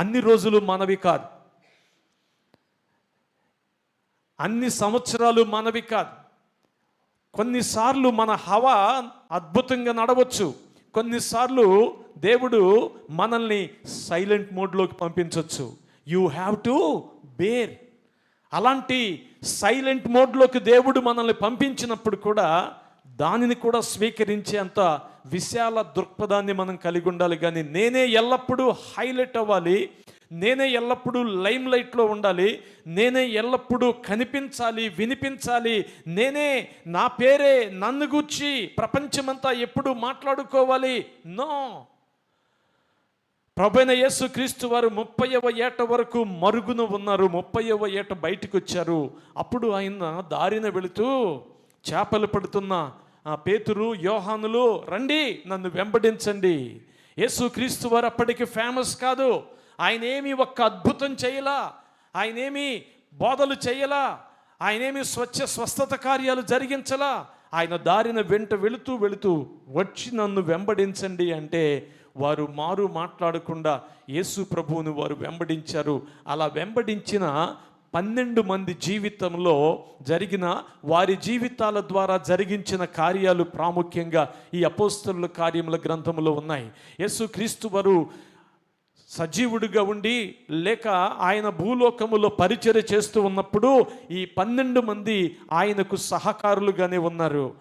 అన్ని రోజులు మనవి కాదు. అన్ని సంవత్సరాలు మనవి కాదు. కొన్నిసార్లు మన హవా అద్భుతంగా నడవచ్చు. కొన్నిసార్లు దేవుడు మనల్ని సైలెంట్ మోడ్లోకి పంపించవచ్చు యూ హ్యావ్ టు బేర్. అలాంటి సైలెంట్ మోడ్లోకి దేవుడు మనల్ని పంపించినప్పుడు కూడా దానిని కూడా స్వీకరించే అంత విశాల దృక్పథాన్ని మనం కలిగి ఉండాలి. కానీ నేనే ఎల్లప్పుడూ హైలైట్ అవ్వాలి. నేనే ఎల్లప్పుడూ లైమ్ లైట్లో ఉండాలి. నేనే ఎల్లప్పుడూ కనిపించాలి వినిపించాలి. నేనే నా పేరే నన్ను గూర్చి ప్రపంచమంతా ఎప్పుడు మాట్లాడుకోవాలి. నో. ప్రభైన యేసు క్రీస్తు వారు ముప్పైవ ఏట వరకు మరుగున ఉన్నారు. ముప్పైవ ఏట బయటకు వచ్చారు అప్పుడు ఆయన దారిన వెళుతూ చేపలు పడుతున్న పేతురు యోహానులు రండి నన్ను వెంబడించండి. యేసుక్రీస్తు వారు అప్పటికి ఫేమస్ కాదు. ఆయన ఏమి ఒక్క అద్భుతం చేయలా ఆయనేమి బోధలు చేయలా ఆయనేమి స్వచ్ఛ స్వస్థత కార్యాలు జరిగించలా ఆయన దారిన వెంట వెళుతూ వెళుతూ వచ్చి నన్ను వెంబడించండి అంటే వారు మారు మాట్లాడకుండా యేసు ప్రభువును వారు వెంబడించారు. అలా వెంబడించిన పన్నెండు మంది జీవితంలో జరిగిన వారి జీవితాల ద్వారా జరిగించిన కార్యాలు ప్రాముఖ్యంగా ఈ అపోస్తరుల కార్యముల గ్రంథములో ఉన్నాయి. యేసు క్రీస్తు వారు సజీవుడిగా ఉండి లేక ఆయన భూలోకములో పరిచర్య చేస్తూ ఉన్నప్పుడు ఈ పన్నెండు మంది ఆయనకు సహకారులుగానే ఉన్నారు.